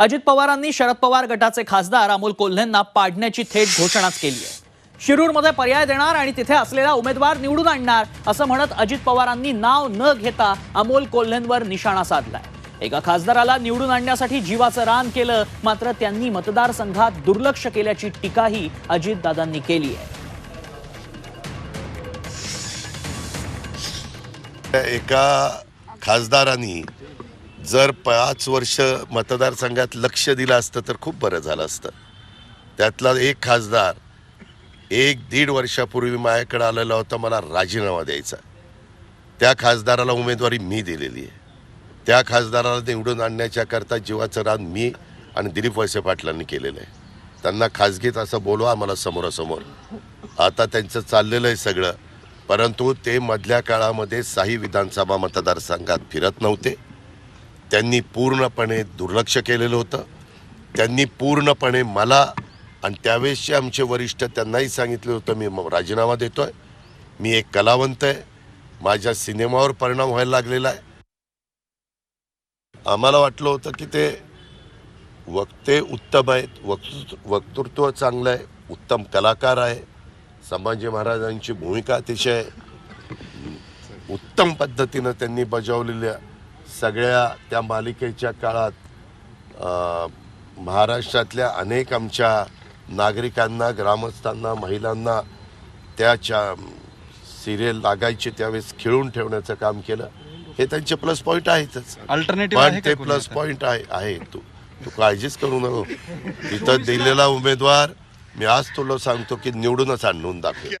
अजित पवारांनी शरद पवार गटाचे खासदार अमोल कोल्हेंना पाडण्याची थेट घोषणाच केली आहे. शिरूरमध्ये पर्याय देणार आणि तिथे असलेला उमेदवार निवडून आणणार असं म्हणत अजित पवारांनी नाव न घेता अमोल कोल्हेंवर निशाणा साधलाय. एका खासदाराला निवडून आणण्यासाठी जीवाचं रान केलं मात्र त्यांनी मतदारसंघात दुर्लक्ष केल्याची टीकाही अजितदादांनी केली आहे. एका खासदारांनी जर पाच वर्ष मतदारसंघात लक्ष दिलं असतं तर खूप बरं झालं असतं. त्यातला एक खासदार एक दीड वर्षापूर्वी माझ्याकडे आलेला होता मला राजीनामा द्यायचा. त्या खासदाराला उमेदवारी मी दिलेली आहे. त्या खासदाराला निवडून आणण्याच्या करता जीवाचं रान मी आणि दिलीप वळसे पाटलांनी केलेलं आहे. त्यांना खाजगीत असं बोलवा आम्हाला समोरासमोर. आता त्यांचं चाललेलं आहे सगळं. परंतु ते मधल्या काळामध्ये साही विधानसभा मतदारसंघात फिरत नव्हते. त्यांनी पूर्णपणे दुर्लक्ष केलेलं होतं. त्यांनी पूर्णपणे मला आणि त्यावेळेसचे आमचे वरिष्ठ त्यांनाही सांगितलं होतं मी म- राजीनामा आहे मी एक कलावंत आहे. माझ्या सिनेमावर परिणाम व्हायला लागलेला आहे. आम्हाला वाटलं होतं की ते वक्ते उत्तम आहेत. वक्तृत्व वक्तृत्व चांगलं आहे. उत्तम कलाकार आहे. संभाजी महाराजांची भूमिका अतिशय उत्तम पद्धतीनं त्यांनी बजावलेल्या सगळ्या त्या मालिकेच्या काळात महाराष्ट्रातल्या अनेक आमच्या नागरिकांना ग्रामस्थांना महिलांना त्याच्या सिरियल लागायचे त्यावेळेस खिळून ठेवण्याचं काम केलं. हे त्यांचे प्लस पॉईंट आहेतच. पण ते प्लस? पॉईंट आहे आहे. तू तू काळजीच करू नको. तिथं दिलेला उमेदवार मी आज तुला सांगतो की निवडूनच आणून दाखव.